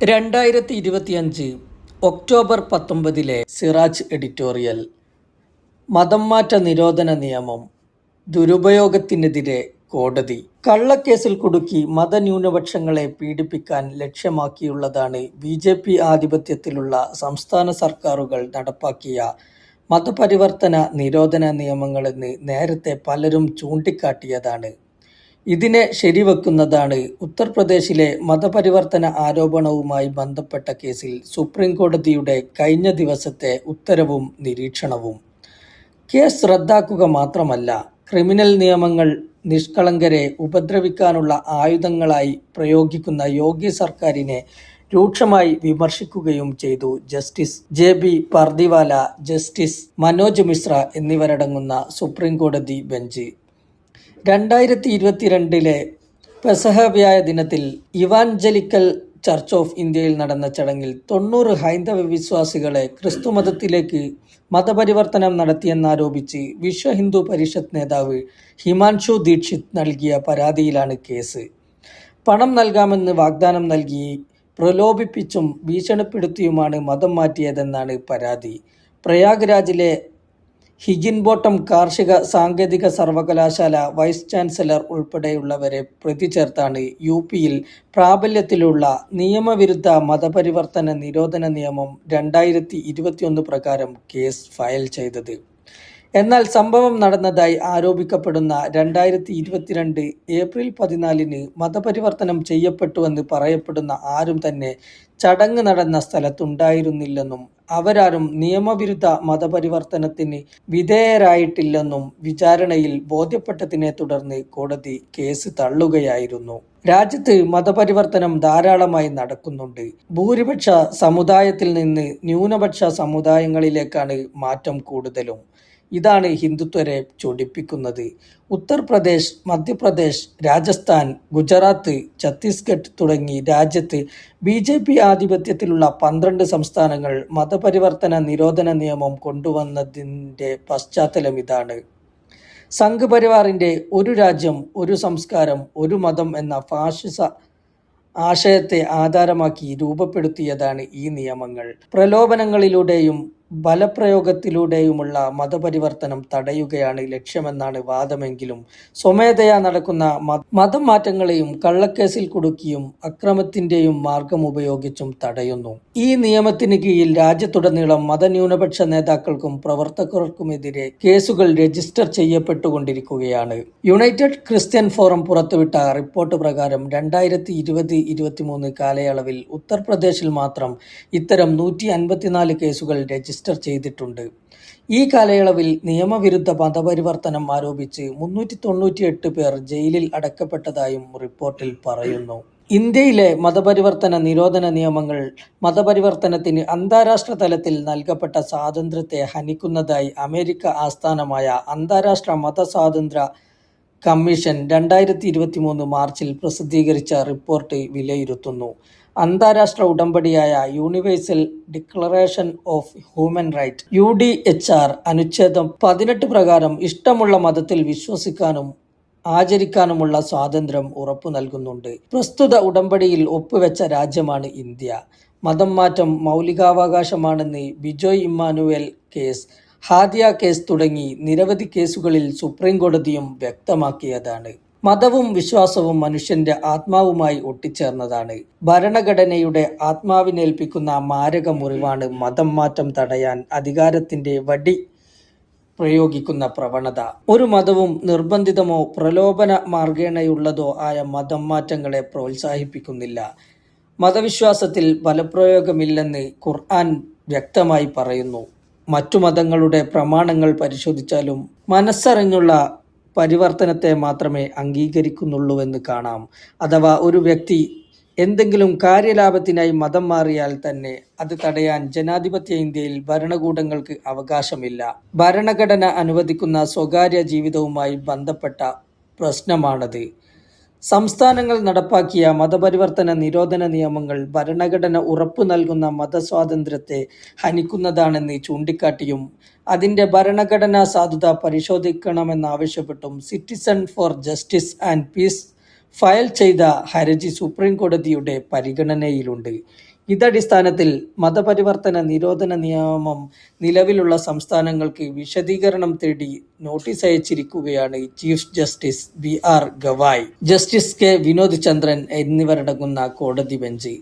രണ്ടായിരത്തി ഇരുപത്തിയഞ്ച് ഒക്ടോബർ പത്തൊമ്പതിലെ സിറാജ് എഡിറ്റോറിയൽ മതം മാറ്റ നിരോധന നിയമം ദുരുപയോഗത്തിനെതിരെ കോടതി. കള്ളക്കേസിൽ കുടുക്കി മതന്യൂനപക്ഷങ്ങളെ പീഡിപ്പിക്കാൻ ലക്ഷ്യമാക്കിയുള്ളതാണ് ബി ജെ പി ആധിപത്യത്തിലുള്ള സംസ്ഥാന സർക്കാരുകൾ നടപ്പാക്കിയ മതപരിവർത്തന നിരോധന നിയമങ്ങളെന്ന് നേരത്തെ പലരും ചൂണ്ടിക്കാട്ടിയതാണ്. ഇതിനെ ശരിവെക്കുന്നതാണ്. ഉത്തർപ്രദേശിലെ മതപരിവർത്തന ആരോപണവുമായി ബന്ധപ്പെട്ട കേസിൽ സുപ്രീം കോടതിയുടെ കഴിഞ്ഞ ദിവസത്തെ ഉത്തരവും നിരീക്ഷണവും. കേസ് റദ്ദാക്കുക മാത്രമല്ല ക്രിമിനൽ നിയമങ്ങൾ നിഷ്കളങ്കരെ ഉപദ്രവിക്കാനുള്ള ആയുധങ്ങളായി പ്രയോഗിക്കുന്ന യോഗി സർക്കാരിനെ രൂക്ഷമായി വിമർശിക്കുകയും ചെയ്തു justice J B Pardiwala justice Manoj Mishra എന്നിവരടങ്ങുന്ന സുപ്രീം കോടതി ബെഞ്ച്. രണ്ടായിരത്തി ഇരുപത്തിരണ്ടിലെ പെസഹ വ്യായ ദിനത്തിൽ ഇവാഞ്ചലിക്കൽ ചർച്ച് ഓഫ് ഇന്ത്യയിൽ നടന്ന ചടങ്ങിൽ തൊണ്ണൂറ് ഹൈന്ദവ വിശ്വാസികളെ ക്രിസ്തുമതത്തിലേക്ക് മതപരിവർത്തനം നടത്തിയെന്നാരോപിച്ച് വിശ്വ ഹിന്ദു പരിഷത്ത് നേതാവ് ഹിമാൻഷു ദീക്ഷിത് നൽകിയ പരാതിയിലാണ് കേസ്. പണം നൽകാമെന്ന് വാഗ്ദാനം നൽകി പ്രലോഭിപ്പിച്ചും ഭീഷണിപ്പെടുത്തിയുമാണ് മതം മാറ്റിയതെന്നാണ് പരാതി. പ്രയാഗ്രാജിലെ ഹിഗിൻബോട്ടം കാർഷിക സാങ്കേതിക സർവകലാശാല വൈസ് ചാൻസലർ ഉൾപ്പെടെയുള്ളവരെ പ്രതി ചേർത്താണ് യു പിയിൽ പ്രാബല്യത്തിലുള്ള നിയമവിരുദ്ധ മതപരിവർത്തന നിരോധന നിയമം രണ്ടായിരത്തി പ്രകാരം കേസ് ഫയൽ ചെയ്തത്. എന്നാൽ സംഭവം നടന്നതായി ആരോപിക്കപ്പെടുന്ന രണ്ടായിരത്തി ഇരുപത്തിരണ്ട് ഏപ്രിൽ പതിനാലിന് മതപരിവർത്തനം ചെയ്യപ്പെട്ടുവെന്ന് പറയപ്പെടുന്ന ആരും തന്നെ ചടങ്ങ് നടന്ന സ്ഥലത്തുണ്ടായിരുന്നില്ലെന്നും അവരാരും നിയമവിരുദ്ധ മതപരിവർത്തനത്തിന് വിധേയരായിട്ടില്ലെന്നും വിചാരണയിൽ ബോധ്യപ്പെട്ടതിനെ തുടർന്ന് കോടതി കേസ് തള്ളുകയായിരുന്നു. രാജ്യത്ത് മതപരിവർത്തനം ധാരാളമായി നടക്കുന്നുണ്ട്. ഭൂരിപക്ഷ സമുദായത്തിൽ നിന്ന് ന്യൂനപക്ഷ സമുദായങ്ങളിലേക്കാണ് മാറ്റം കൂടുതലും. ഇതാണ് ഹിന്ദുത്വരെ ചൊടിപ്പിക്കുന്നത്. ഉത്തർപ്രദേശ് മധ്യപ്രദേശ് രാജസ്ഥാൻ ഗുജറാത്ത് ഛത്തീസ്ഗഡ് തുടങ്ങി രാജ്യത്ത് ബി ജെ പി ആധിപത്യത്തിലുള്ള പന്ത്രണ്ട് സംസ്ഥാനങ്ങൾ മതപരിവർത്തന നിരോധന നിയമം കൊണ്ടുവന്നതിന്റെ പശ്ചാത്തലം ഇതാണ്. സംഘ് പരിവാറിന്റെ ഒരു രാജ്യം ഒരു സംസ്കാരം ഒരു മതം എന്ന ഫാഷിസ ആശയത്തെ ആധാരമാക്കി രൂപപ്പെടുത്തിയതാണ് ഈ നിയമങ്ങൾ. പ്രലോഭനങ്ങളിലൂടെയും ബലപ്രയോഗത്തിലൂടെയുമുള്ള മതപരിവർത്തനം തടയുകയാണ് ലക്ഷ്യമെന്നാണ് വാദമെങ്കിലും സ്വമേധയാ നടക്കുന്ന മതം മാറ്റങ്ങളെയും കള്ളക്കേസിൽ കുടുക്കിയും അക്രമത്തിന്റെയും മാർഗം ഉപയോഗിച്ചും തടയുന്നു. ഈ നിയമത്തിന് കീഴിൽ രാജ്യത്തുടനീളം മതന്യൂനപക്ഷ നേതാക്കൾക്കും പ്രവർത്തകർക്കുമെതിരെ കേസുകൾ രജിസ്റ്റർ ചെയ്യപ്പെട്ടുകൊണ്ടിരിക്കുകയാണ്. യുണൈറ്റഡ് ക്രിസ്ത്യൻ ഫോറം പുറത്തുവിട്ട റിപ്പോർട്ട് പ്രകാരം രണ്ടായിരത്തി ഇരുപത് ഇരുപത്തിമൂന്ന് കാലയളവിൽ ഉത്തർപ്രദേശിൽ മാത്രം ഇത്തരം നൂറ്റി കേസുകൾ രജിസ്റ്റർ ചെയ്തിട്ടുണ്ട്. ഈ കാലയളവിൽ നിയമവിരുദ്ധ മതപരിവർത്തനം ആരോപിച്ച് മുന്നൂറ്റി തൊണ്ണൂറ്റിയെട്ട് പേർ ജയിലിൽ അടക്കപ്പെട്ടതായും റിപ്പോർട്ടിൽ പറയുന്നു. ഇന്ത്യയിലെ മതപരിവർത്തന നിരോധന നിയമങ്ങൾ മതപരിവർത്തനത്തിന് അന്താരാഷ്ട്ര തലത്തിൽ നൽകപ്പെട്ട സ്വാതന്ത്ര്യത്തെ ഹനിക്കുന്നതായി അമേരിക്ക ആസ്ഥാനമായ അന്താരാഷ്ട്ര മതസ്വാതന്ത്ര്യ കമ്മീഷൻ രണ്ടായിരത്തി ഇരുപത്തി മൂന്ന് മാർച്ചിൽ പ്രസിദ്ധീകരിച്ച റിപ്പോർട്ട് വിലയിരുത്തുന്നു. അന്താരാഷ്ട്ര ഉടമ്പടിയായ universal declaration of human right U D H R അനുച്ഛേദം പതിനെട്ട് പ്രകാരം ഇഷ്ടമുള്ള മതത്തിൽ വിശ്വസിക്കാനും ആചരിക്കാനുമുള്ള സ്വാതന്ത്ര്യം ഉറപ്പു നൽകുന്നുണ്ട്. പ്രസ്തുത ഉടമ്പടിയിൽ ഒപ്പുവെച്ച രാജ്യമാണ് ഇന്ത്യ. മതം മാറ്റം മൗലികാവകാശമാണെന്ന് ബിജോയ് ഇമ്മാനുവേൽ കേസ് ഹാദിയ കേസ് തുടങ്ങി നിരവധി കേസുകളിൽ സുപ്രീം കോടതിയും വ്യക്തമാക്കിയതാണ്. മതവും വിശ്വാസവും മനുഷ്യന്റെ ആത്മാവുമായി ഒട്ടിച്ചേർന്നതാണ്. ഭരണഘടനയുടെ ആത്മാവിനേൽപ്പിക്കുന്ന മാരക മുറിവാണ് മതം മാറ്റം തടയാൻ അധികാരത്തിന്റെ വടി പ്രയോഗിക്കുന്ന പ്രവണത. ഒരു മതവും നിർബന്ധിതമോ പ്രലോഭന മാർഗേണയുള്ളതോ ആയ മതം മാറ്റങ്ങളെ പ്രോത്സാഹിപ്പിക്കുന്നില്ല. മതവിശ്വാസത്തിൽ ബലപ്രയോഗമില്ലെന്ന് ഖുർആൻ വ്യക്തമായി പറയുന്നു. മറ്റു മതങ്ങളുടെ പ്രമാണങ്ങൾ പരിശോധിച്ചാലും മനസ്സറിഞ്ഞുള്ള പരിവർത്തനത്തെ മാത്രമേ അംഗീകരിക്കുന്നുള്ളൂവെന്ന് കാണാം. അഥവാ ഒരു വ്യക്തി എന്തെങ്കിലും കാര്യലാഭത്തിനായി മതം മാറിയാൽ തന്നെ അത് തടയാൻ ജനാധിപത്യ ഇന്ത്യയിൽ ഭരണകൂടങ്ങൾക്ക് അവകാശമില്ല. ഭരണഘടന അനുവദിക്കുന്ന സ്വകാര്യ ജീവിതവുമായി ബന്ധപ്പെട്ട പ്രശ്നമാണത്. സംസ്ഥാനങ്ങൾ നടപ്പാക്കിയ മതപരിവർത്തന നിരോധന നിയമങ്ങൾ ഭരണഘടന ഉറപ്പു നൽകുന്ന മതസ്വാതന്ത്ര്യത്തെ ഹനിക്കുന്നതാണെന്ന് ചൂണ്ടിക്കാട്ടിയും അതിന്റെ ഭരണഘടനാ സാധുത പരിശോധിക്കണമെന്നാവശ്യപ്പെട്ടും citizen for justice and peace file ചെയ്ത ഹർജി സുപ്രീം കോടതിയുടെ പരിഗണനയിലുണ്ട്. ഇതടിസ്ഥാനത്തിൽ മതപരിവർത്തന നിരോധന നിയമം നിലവിലുള്ള സംസ്ഥാനങ്ങൾക്ക് വിശദീകരണം തേടി notice അയച്ചിരിക്കുകയാണ് chief justice B R Gavai. Justice K Vinod Chandran എന്നിവരടങ്ങുന്ന കോടതി ബെഞ്ച്.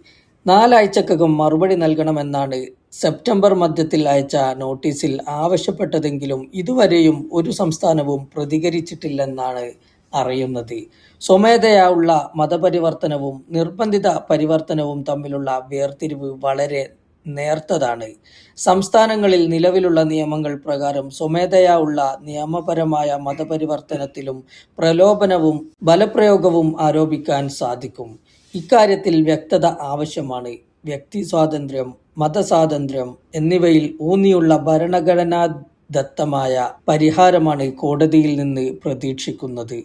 നാലാഴ്ചക്കകം മറുപടി നൽകണമെന്നാണ് സെപ്റ്റംബർ മധ്യത്തിൽ അയച്ച നോട്ടീസിൽ ആവശ്യപ്പെട്ടതെങ്കിലും ഇതുവരെയും ഒരു സംസ്ഥാനവും പ്രതികരിച്ചിട്ടില്ലെന്നാണ് അറിയുന്നത്. സ്വമേധയായുള്ള മതപരിവർത്തനവും നിർബന്ധിത പരിവർത്തനവും തമ്മിലുള്ള വേർതിരിവ് വളരെ നേർത്തതാണ്. സംസ്ഥാനങ്ങളിൽ നിലവിലുള്ള നിയമങ്ങൾ പ്രകാരം സ്വമേധയാ ഉള്ള നിയമപരമായ മതപരിവർത്തനത്തിലും പ്രലോഭനവും ബലപ്രയോഗവും ആരോപിക്കാൻ സാധിക്കും. ഇക്കാര്യത്തിൽ വ്യക്തത ആവശ്യമാണ്. വ്യക്തി സ്വാതന്ത്ര്യം മതസ്വാതന്ത്ര്യം എന്നിവയിൽ ഊന്നിയുള്ള ഭരണഘടനാ ദത്തമായ പരിഹാരമാണ് കോടതിയിൽ നിന്ന് പ്രതീക്ഷിക്കുന്നത്.